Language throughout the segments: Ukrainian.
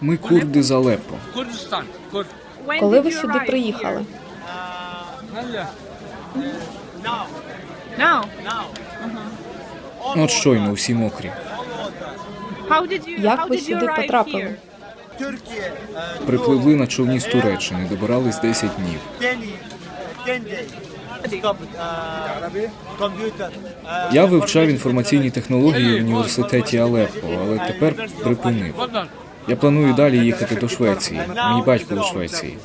Ми курди з Алеппо. Коли ви сюди приїхали? От щойно усі мокрі. Як ви сюди потрапили? Припливли на човні з Туреччини, добирались 10 днів. Я вивчав інформаційні технології в університеті Алеппо, але тепер припинив. Я планую далі їхати до Швеції. Мій батько у Швеції.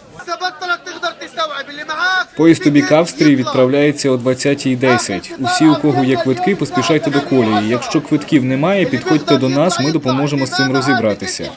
Поїзд у бік Австрії відправляється о 20.10. Усі, у кого є квитки, поспішайте до колії. Якщо квитків немає, підходьте до нас. Ми допоможемо з цим розібратися.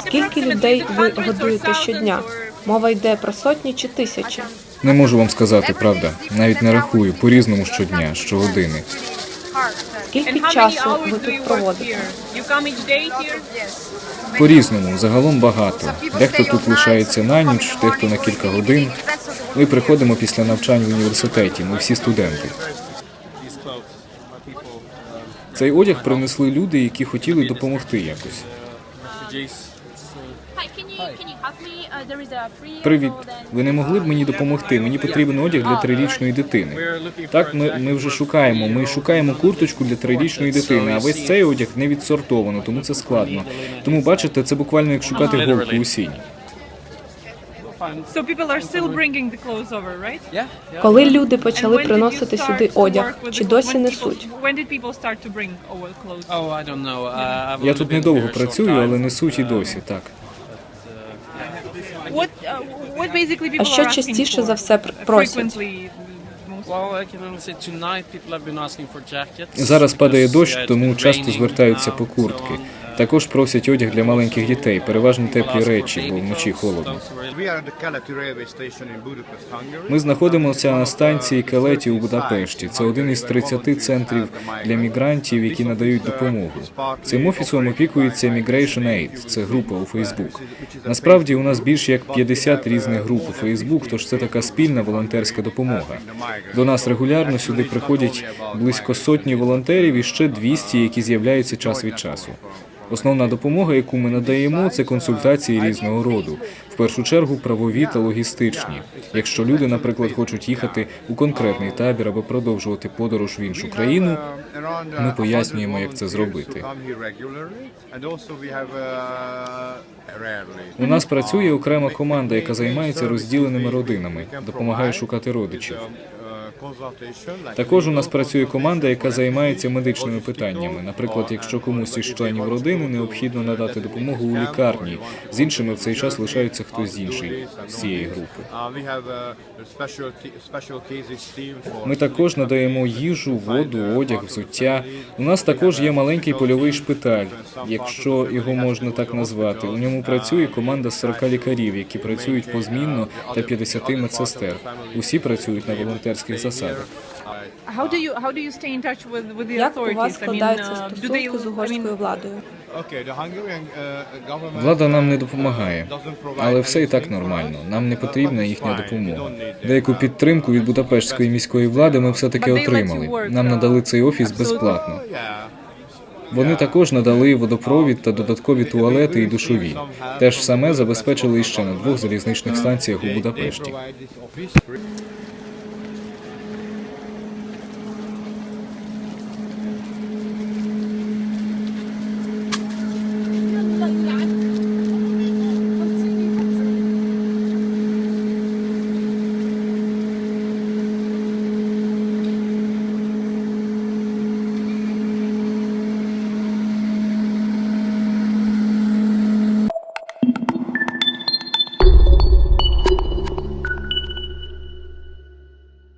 Скільки людей ви годуєте щодня? Мова йде про сотні чи тисячі? Не можу вам сказати, правда. Навіть не рахую по-різному щодня, щогодини. Скільки часу ви тут проводите? here? По-різному, загалом багато. Дехто тут лишається на ніч, дехто на кілька годин. Ми приходимо після навчань в університеті. Ми всі студенти. Цей одяг принесли люди, які хотіли допомогти якось. Привіт. Ви не могли б мені допомогти? Мені потрібен одяг для трирічної дитини. Так, ми, ми вже шукаємо. Ми шукаємо курточку для трирічної дитини, а весь цей одяг не відсортовано, тому це складно. Тому бачите, це буквально як шукати голку у сіні. So people are still bringing the clothes over, right? Yeah. yeah. Коли люди почали приносити сюди одяг, чи досі несуть? people- When did people start to bring over clothes? Oh, I don't know. Uh, I've Я тут недовго a short працюю, але несуть і досі. Так. What uh, what basically people А що are asking частіше for? за все пр- просять? Frequently, most Well, I can only say tonight people have been asking for jackets. Зараз падає дощ, тому часто звертаються по куртки. Також просять одяг для маленьких дітей, переважно теплі речі, бо вночі холодно. Ми знаходимося на станції Келеті у Будапешті. Це один із 30 центрів для мігрантів, які надають допомогу. Цим офісом опікується Migration Aid, це група у Фейсбук. Насправді у нас більше як 50 різних груп у Фейсбук, тож це така спільна волонтерська допомога. До нас регулярно сюди приходять близько сотні волонтерів і ще 200, які з'являються час від часу. Основна допомога, яку ми надаємо, це консультації різного роду. В першу чергу правові та логістичні. Якщо люди, наприклад, хочуть їхати у конкретний табір або продовжувати подорож в іншу країну, ми пояснюємо, як це зробити. У нас працює окрема команда, яка займається розділеними родинами, допомагає шукати родичів. Також у нас працює команда, яка займається медичними питаннями. Наприклад, якщо комусь із членів родини необхідно надати допомогу у лікарні, з іншими в цей час лишаються хтось інший з цієї групи. Ми також надаємо їжу, воду, одяг, взуття. У нас також є маленький польовий шпиталь, якщо його можна так назвати. У ньому працює команда з 40 лікарів, які працюють позмінно та 50 медсестер. Усі працюють на волонтерських засадах. How do you how do you stay in touch with with the Як у вас складаються uh, стосунки з угорською владою? Влада нам не допомагає, але все і так нормально. Нам не потрібна їхня допомога. Деяку підтримку від Будапештської міської влади ми все таки отримали. Нам надали цей офіс безплатно. Вони також надали водопровід та додаткові туалети і душові. Те ж саме забезпечили іще на двох залізничних станціях у Будапешті.